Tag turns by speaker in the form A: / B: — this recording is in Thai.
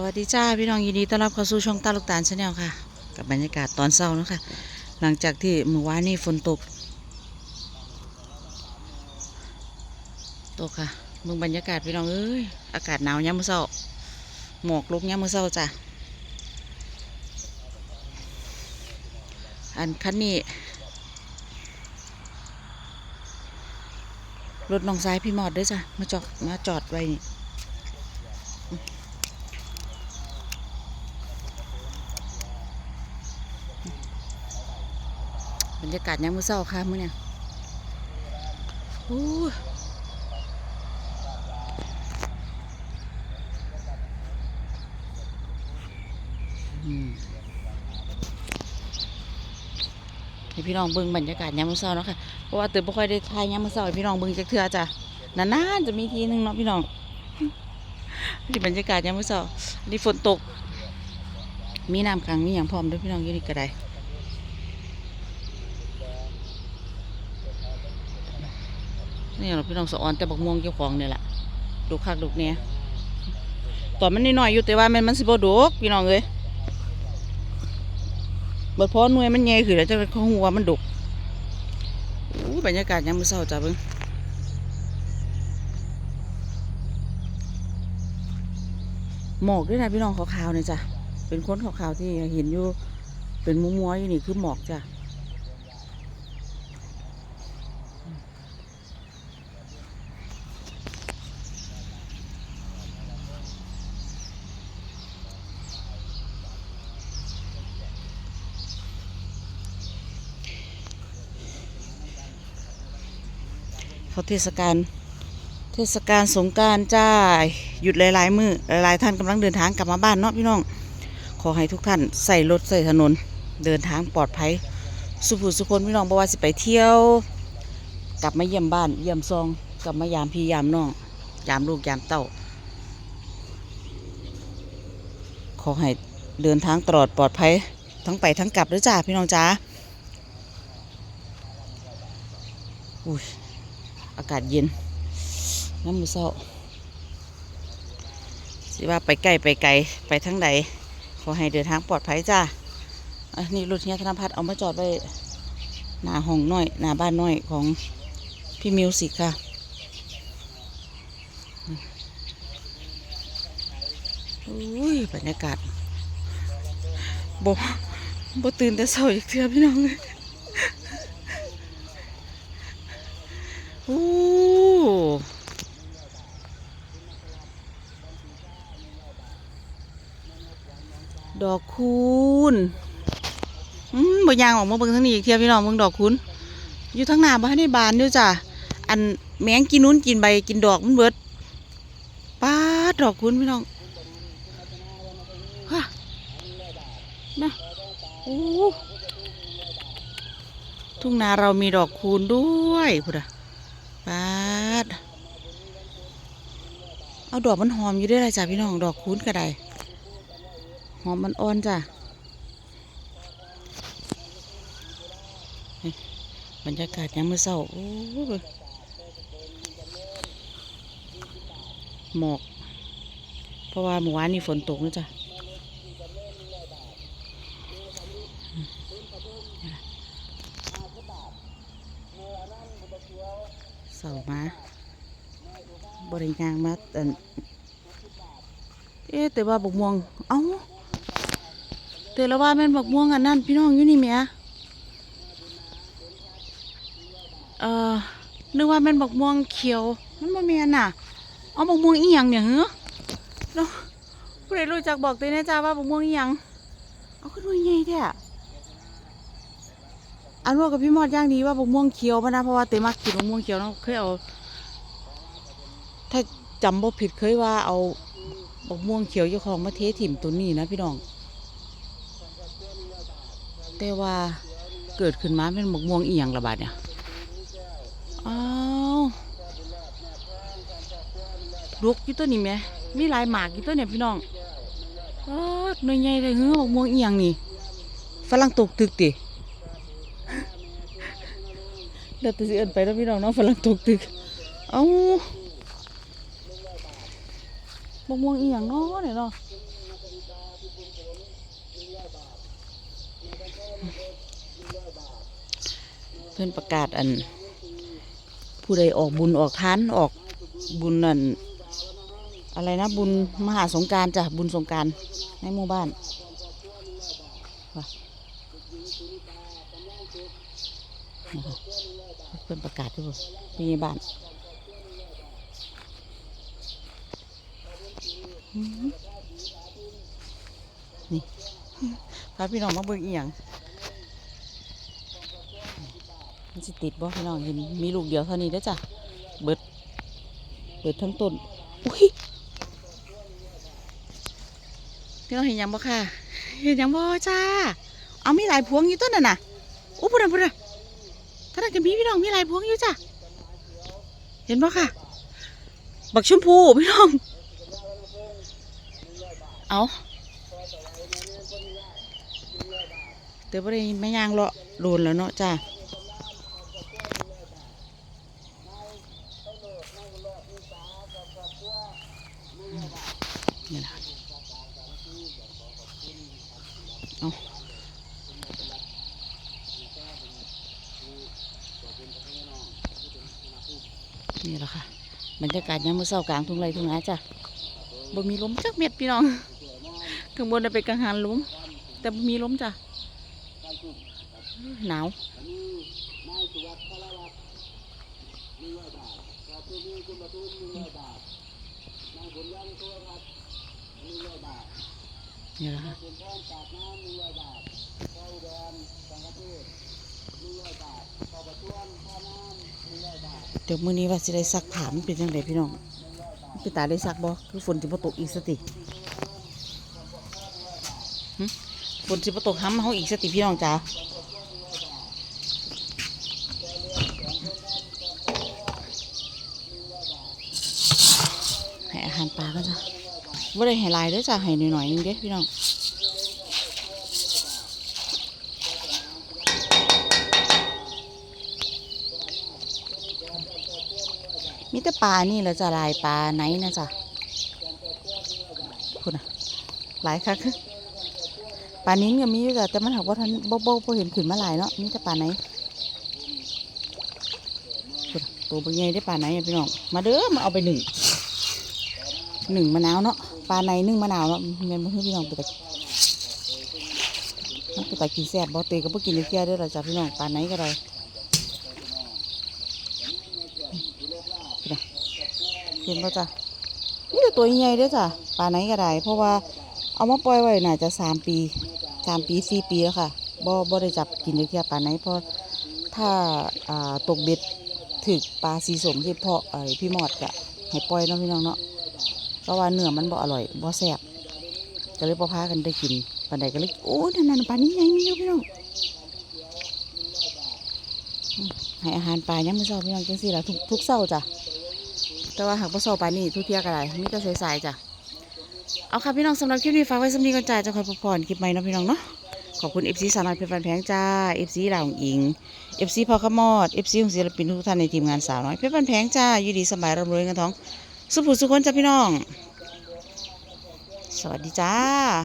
A: สวัสดีจ้าพี่น้องยินดีต้อนรับเข้าสู่ช่องตาลูกตาลชาแนลค่ะ กับบรรยากาศตอนเช้านะคะหลังจากที่เมื่อวานนี้ฝนตก ตกค่ะมึงบรรยากาศพี่น้องเอ้ยอากาศหนาวยามมื้อเช้าหมอกลุกยามมื้อเช้าจ้ะอันคันนี้รถน้องซ้ายพี่หมอดด้วยจ้ะมาจอดมาจอดไว้นี่ รรยากาศยามมื้อเช้าค่ะมื้อเนี่ยโอ้ยอืมให้พี่น้องเบิ่งบรรยากาศยามมื้อเช้าเนาะค่ะ เพราะว่าตื่นบ่ค่อยได้ถ่ายยามมื้อเช้าให้พี่น้องเบิ่งจักเทื่อจ้ะนานๆจะมีทีนึงเนาะพี่น้องนี่บรรยากาศยามมื้อเช้านี่ฝนตก มีน้ำขังมีหยังพร้อมด้วยพี่น้องอยู่นี่ก็ได้ นี่เราพี่น้องสะออนแต่บักม่วงเจ้าของเนี่ยแหละดูคักดูเนี่ยตอนมันน้อยๆอยู่แต่ว่ามันมันสิบ่ดกพี่น้องเอ้ยเบิดพอหน่วยมันใหญ่ขึ้นแล้วจะเป็นขอหัวมันดกอู้บรรยากาศยามมื้อเช้าจ้ะเบิ่งหมอกด้วยนะพี่น้องขาวๆเนี่ยจ้ะเป็นคนขาวๆที่เห็นอยู่เป็นมัวๆอยู่นี่คือหมอกจ้ะ เขาเทศกาลเทศกาลสงการจ้าหยุดหลายๆมือหลายๆท่านกำลังเดินทางกลับมาบ้านเนาะพี่น้อง ขอให้ทุกท่านใส่รถใส่ถนน เดินทางปลอดภัย สุภูสุคนพี่น้องบ่ว่าสิไปเที่ยว กลับมาเยี่ยมบ้านเยี่ยมซอง กลับมายามพี่ยามน้องยามลูกยามเต้า ขอให้เดินทางตลอดปลอดภัย ทั้งไปทั้งกลับด้วยจ้าพี่น้องจ้าอุ้ย อากาศเย็นน้ำมือเศร้าสิว่าไปใกลไปไกลไปทั้งใดขอให้เดินทางปลอดภัยจ้าอันนี้รถเฮียธนพัฒน์เอามาจอดไว้หน้าห้องน้อยหน้าบ้านน้อยของพี่มิวสิกค่ะอุ้ยบรรยากาศบ่บ่ตื่นแต่เช้าอีกเทื่อพี่น้องเลย อ้ดอกคูณอืมบยางออกมาเบิ่งทางนี้อีกเที่ยพี่น้องเบิ่งดอกคูณอยู่ทางหน้าบ้านในบานเด้วยจ้ะ อันแมงกินนู้นกินใบกินดอกมันเบิดป้าดดอกคูณพี่น้องฮะนะโอ้ทุ่งนาเรามีดอกคูณด้วยพุทธะปาด เอาดอกมันหอมอยู่ด้วยเลยจ้ะพี่น้องดอกคูณก็ได้หอมมันอ่อนจ้ะบรรยากาศยามมื้อเช้าโอ้หมอก เพราะว่าเมื่อวานนี้ฝนตกนะจ๊ะเสามา บริยางมาแต่เอ๊แต่ว่าบกม่วง เอ้าแต่ละว่าแม่นบกม่วงอันนั้นพี่น้องอยู่นี่แหม่เอ่อนึกว่าแม่นบกม่วงเขียว มันบ่แม่นน่ะ เอาบกม่วงอีหยังเนี่ยเหรอเนาะผู้ใดรู้จักบอกเต้นะจ้าว่าบกม่วงอีหยัง เอาขึ้นมาใหญ่แท้ออันว่ากับพี่มอดย่างดีว่าบกม่วงเขียวพะนะเพราะว่าเตมักกินบกม่วงเขียวเนาะเคยเอา ถ้าจำบ่ผิดเคยว่าเอาบกม่วงเขียวเจ้าของมาเทถิ่มตัวนี้นะพี่น้อง แต่ว่าเกิดขึ้นมาเป็นบกม่วงอียงระบาดเนี่ยอ้าวลูกอยู่ตัวนี้ไหมมีหลายหมากอยู่ตัวเนี่ยพี่น้องเอ้าวหน่วยใหญ่เลยเฮ้อบกม่วงอียงนี่ฝรั่งตกตึกติเดี๋ยวแตสิเอินไปแล้วพี่น้องเน้องฝรั่งตกตึก เอ้า บกม่วงอีหยังเนาะเนี่ยเนาะเพื่อนประกาศอัน ผู้ใดออกบุญออกทานออกบุญนั่นอะไรนะบุญมหาสงการจ้ะบุญสงการในหมู่บ้านเพื่อนประกาศด้วยมีบ้าน นี่พาพี่น้องมาเบิ่งอีหยังมันสิติดบ่พี่น้องเห็นมีลูกเดียวเท่านี้ได้จ้ะเบิด เบิดทั้งต้นอุ้ยพี่น้องเห็นยังบ่ค่ะเห็นยังบ่จ้าเอามีหลายพวงอยู่ต้นน่ะนะโอ้พุ่นพุ่นะท่านนก็มีพี่น้องมีหลายพวงอยู่จ้ะเห็นบ่ค่ะ บักชมพูพี่น้อง เอาเดี๋ยวบ่ได้ไม่ย่างเลาะโดนแล้วเนาะจ้านี่แหละเอานี่แหละค่ะ บรรยากาศยามมื้อเช้ากลางทุ่งไร่ทุ่งนาจ้ะบ่มีลมจักเม็ดพี่น้อง ข้างบนน่ะเป็นกังหันลมแต่มีลมจ้ะหนาวนี่ละเดี๋ยวมื้อนี้ว่าสิได้ซักผ้ามันเป็นจังไดพี่น้องมันเป็นตาได้ซักบ่คือฝนสิบ่ตกอีกสติหึ ฝนสิบ่ตกห้ำเฮาอีกสติพี่น้องจ๋าให้อาหารปลาก็จ้ะบ่าได้ให้ลายด้อจ้ะให้หน่อยๆนึงเด้พี่น้องมีแต่ปลานี่แหละจ้ะลายปลาไหนนะจ๊ะคุณอะหลายคัก ปลานิ้นก็มีอยู่จ้ะแต่มันหักว่าทันบ่บ่บ่เห็นขึ้นมาหลายเนาะมีแต่ปลาไหนตัวเป็นไงได้ปลาไหนพี่น้องมาเด้อมาเอาไปหนึ่งหนึ่งมะนาวเนาะปลาไหนหนึ่งมะนาวเนาะเงินมาให้พี่น้องไปแต่มันไปแต่กินแซ่บบ่เตยก็บ่กินเที่ยเด้อละจ้ะพี่น้องปลาไหนก็ได้เห็นป่ะจ้ะนี่แต่ตัวใหญ่เด้อจ้ะปลาไหนก็ได้เพราะว่าเอามาปล่อยไว้น่าจะสามปี สามปีสี่ปีแล้วค่ะบ่บ่ได้จับกินเลยเที่ยปลาไหนเพราะถ้าอ่าตกเบ็ดถึกปลาสีสมที่เพาะไอ้พี่หมอดกะให้ปล่อยเนาะพี่น้องเนาะเพราะว่าเนื้อมันบ่อร่อยบ่แซ่บก็เลยบ่พากันได้กินปานใดก็เลยโอ้ยนั่นๆปลานี้ใหญ่มีอยู่พี่น้องให้อาหารปลายังมื้อเช้าพี่น้องจังซี่ล่ะทุกทุกเช้าจ้ะแต่ว่าหากประสบปานี้ทุกเที่ยก็ได้มีแต่สๆจ้ะ เอาค่ะพี่น้องสำหรับคลิปนี้ฝากไว้สำนีก่อนจ่าจะคอยพักผ่อนคลิปใหม่นะพี่น้องเนาะขอบคุณเอฟซีสาวน้อยเพชรฟันแพงจ้า FC ลาวของอิง FC พอขมอดเอฟซีของศิลปินทุกท่านในทีมงานสาวน้อยเพชรฟันแพงจ้าอยู่ดีสบายร่ำรวยเงินทอง สุขผู้สุขคนจ้าพี่น้อง สวัสดีจ้า